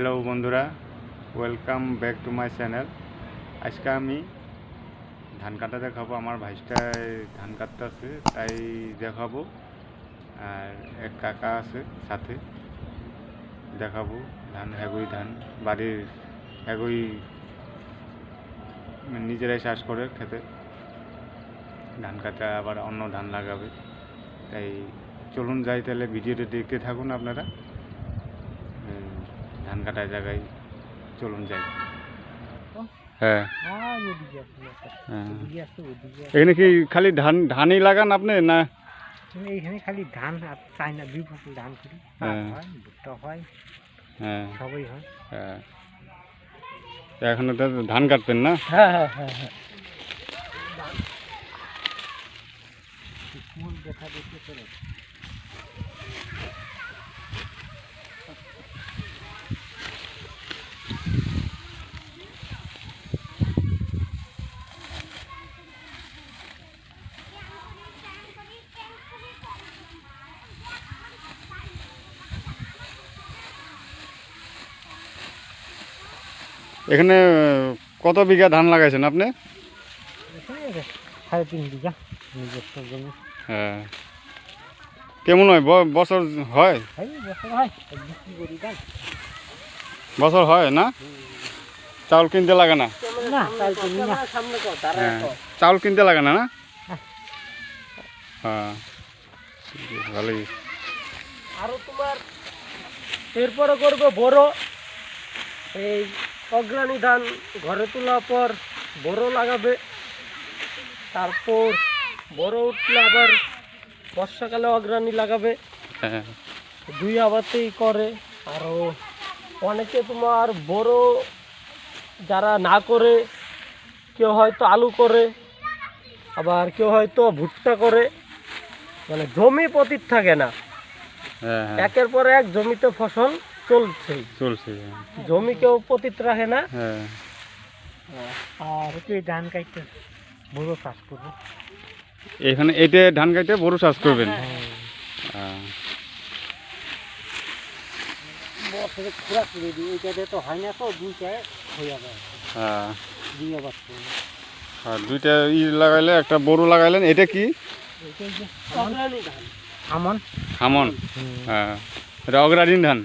Hello বন্ধুরা। Welcome back to my channel আজকে আমি ধান কাটা দেখাবো। আমার ভাইসটায় ধান কাটতে আছে তাই দেখাবো। আর এক কাকা আছে সাথে, দেখাবো ধান হ্যাগুই ধান। বাড়ির হ্যাগুই নিজেরাই চাষ করে খেতে। ধান কাটা আবার অন্য ধান লাগাবে। তাই চলুন যাই, তাহলে ভিডিওটা দেখতে থাকুন আপনারা। কাটার জায়গায় চলুন যাই। হ্যাঁ। হ্যাঁ। আছে। এখানে কি খালি ধান ধানই লাগান আপনি না? এইখানে খালি ধান আর চাই না দুই ফসল ধান করি। হ্যাঁ। হয় ভুট্টা হয় হ্যাঁ। সবই হয়। হ্যাঁ। এখন তো ধান কাটবেন না? হ্যাঁ হ্যাঁ হ্যাঁ হ্যাঁ। দেখা দেখতে এখানে কত বিঘা ধান লাগাইছেন আপনি? সাড়ে তিন বিঘা নিজস্ব জমি। হ্যাঁ। কেমন হয়? বছর হয়? বছর হয় না? চাউল কিনতে লাগে না? হ্যাঁ। চাউল কিনতে লাগে না না? হ্যাঁ। হ্যাঁ। ভালোই। আরও তোমার এরপরে করবে বড়। এই অগ্রাণী ধান ঘরে তোলার পর বড় লাগাবে। তারপর বড় উঠলে আবার বর্ষাকালে অগ্রাণী লাগাবে। হ্যাঁ। দুই আবারতেই করে। আরও অনেকে তোমার বড় যারা না করে কেউ হয়তো আলু করে আবার কেউ হয়তো ভুট্টা করে। মানে জমি পতিত থাকে না। হ্যাঁ হ্যাঁ। একের পর এক জমিতে ফসল চলছেই চলছে জমি কেউ পতিত রাখে না। হ্যাঁ। আর কি ধান কাটতে বড় চাষ করব। এখানে এটা ধান কাটে বড় চাষ করবেন? হ্যাঁ। বছরে খোরাক করে দিই ওইটাতে তো হয় না তো দুইটায় হয়ে যাবে। হ্যাঁ। দুই। আবার আর দুইটা ই লাগাইলে একটা বড় লাগাইলেন এটা কি? ধান। আমন। হ্যাঁ এটা অগ্রাধীন ধান।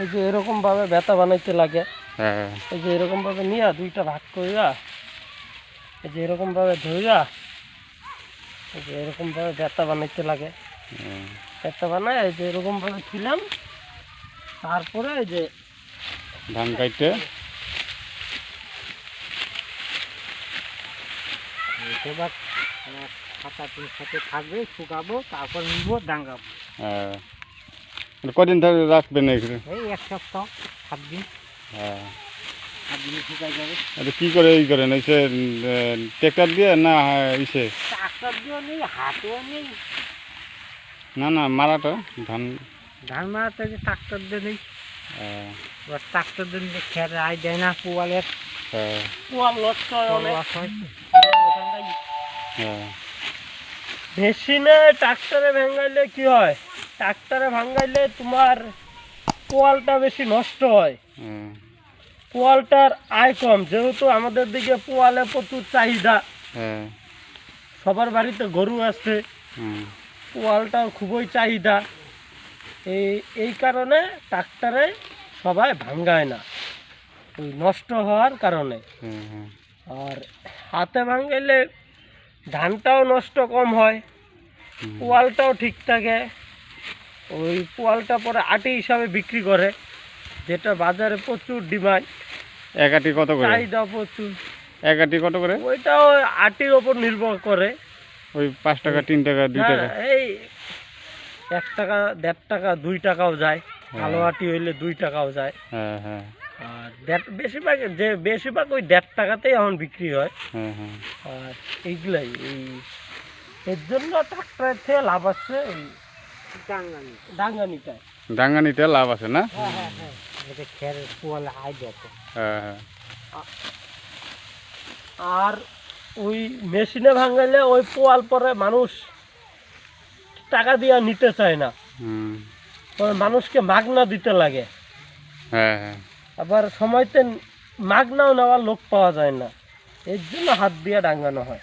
এই যে এরকম ভাবে ব্যথা বানাইতে লাগে। হ্যাঁ। এই যে এরকম ভাবে নিয়া দুইটা ভাগ করিয়া এই যে এরকম ভাবে ধইয়া এই যে এরকম ভাবে ব্যথা বানাইতে লাগে। হ্যাঁ। ব্যথা বানায় এই যে এরকম ভাবে ছিলাম তারপরে এই যে ধান কাটতে এবার খাতা সাথে থাকবে শুকাবো তারপর নিব ডাঙ্গাবো। হ্যাঁ। কদিন ধরে রাখবেন এখানে এই এক সপ্তাহ সাত দিন। হ্যাঁ। এটা কি করে ই করেন? ট্রেক্টর দিয়ে না ইসে ট্রাক্টর দিয়েও নেই হাতেও নেই। না না মারাটা ধান। ধান মারাতে যে ট্রাক্টর দিয়ে নেই। হ্যাঁ, ট্রাক্টর দিয়ে খের আয় দেয় না পোয়ালের। হ্যাঁ। পোয়াল হয় অনেক। হ্যাঁ। মেশিনে ট্রাক্টরে ভাঙাইলে কি হয়? ট্রাক্টরে ভাঙাইলে তোমার পোয়ালটা বেশি নষ্ট হয়। পোয়ালটার আয় কম যেহেতু আমাদের দিকে পোয়ালে প্রচুর চাহিদা। হ্যাঁ। সবার বাড়িতে গরু আছে। পোয়ালটাও খুবই চাহিদা। এই এই কারণে ট্রাক্টরে সবাই ভাঙ্গায় না। ওই নষ্ট হওয়ার কারণে। আর হাতে ভাঙাইলে ধানটাও নষ্ট কম হয়। পোয়ালটাও ঠিক থাকে। ওই পোয়ালটা পরে আটি হিসাবে বিক্রি করে যেটা বাজারে প্রচুর ডিমান্ড। এক আটি কত করে? চাহিদা প্রচুর। এক আটি কত করে? ওইটাও আটির ওপর নির্ভর করে। ওই পাঁচ টাকা তিন টাকা দুই টাকা? হ্যাঁ, এই এক টাকা দেড় টাকা দুই টাকাও যায়। কালো হ্যাঁ। আটি হইলে দুই টাকাও যায়। হ্যাঁ হ্যাঁ। আর দেড় বেশিরভাগ যে বেশিরভাগ ওই দেড় টাকাতেই এখন বিক্রি হ্যাঁ। আর এইগুলাই এই এর জন্য ট্রাক্টরের থেকে লাভ আছে ডাঙ্গানিতে। লাভ আছে না? হ্যাঁ হ্যাঁ হ্যাঁ। এটা খের পোয়ালে আয় দেখো। হ্যাঁ হ্যাঁ। আর ওই মেশিনে ভাঙাইলে ওই পোয়াল পরে মানুষ টাকা দিয়ে নিতে চায় না। মানুষকে মাগনা দিতে লাগে। হ্যাঁ হ্যাঁ। আবার সময়তে মাগনাও নেওয়ার লোক পাওয়া যায় না। এর জন্য হাত দিয়ে ডাঙ্গানো হয়।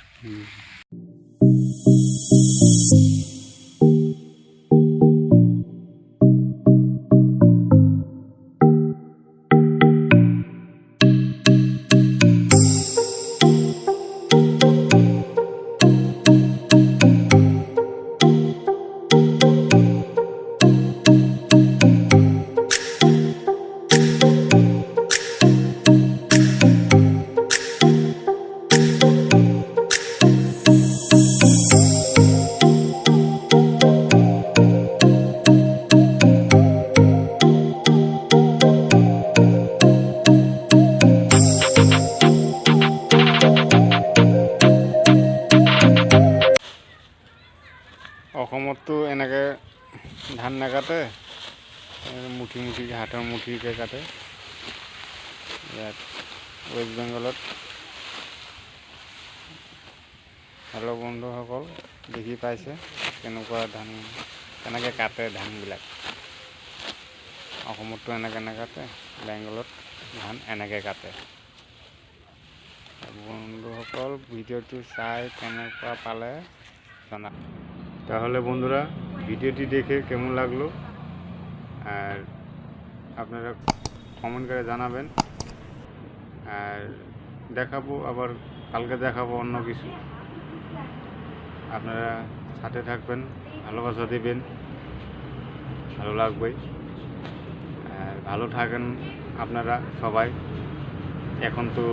অসমততো এনেকৈ ধান নাকাটে মুঠি মুঠি হাতৰ মুঠিকৈ কাটে। ইয়াত ৱেষ্ট বেংগলত হেল্ল' বন্ধুসকল, দেখি পাইছে কেনেকুৱা ধান, কেনেকৈ কাটে ধানবিলাক। অসমততো এনেকৈ নাকাটে, বেংগলত ধান এনেকৈ কাটে। বন্ধুসকল ভিডিওটি চাই কেনেকুৱা পালে জানা তাহলে বন্ধুরা, ভিডিওটি দেখে কেমন লাগল? আর আপনারা কমেন্ট করে জানাবেন। আর দেখাবো, আবার কালকে দেখাবো অন্য কিছু। আপনারা সাথে থাকবেন, ভালোবাসা দেবেন। ভালো লাগবে আর ভালো থাকেন আপনারা সবাই। এখন তো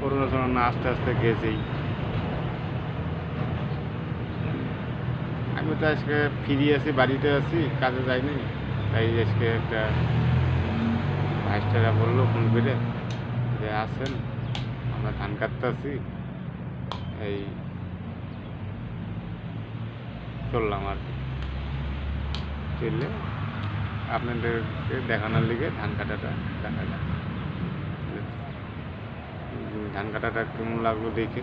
করোনা টরোনা আস্তে আস্তে গেছেই। তো আজকে ফিরিয়ে আছি বাড়িতে আছি, কাজে যাইনি। তাই আজকে একটা ভাইস্টারা বলল ফোন করে যে আসেন, আমরা ধান কাটতে আছি এই চললাম আর কি। চললে আপনাদেরকে দেখানোর লিগে ধান কাটাটা দেখা যায় ধান কাটাটা কেমন লাগল দেখে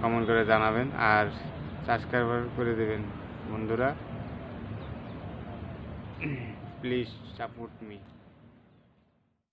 কমেন্ট করে জানাবেন। আর সাবস্ক্রাইব করে দেবেন। বন্ধুরা প্লিজ সাপোর্ট মি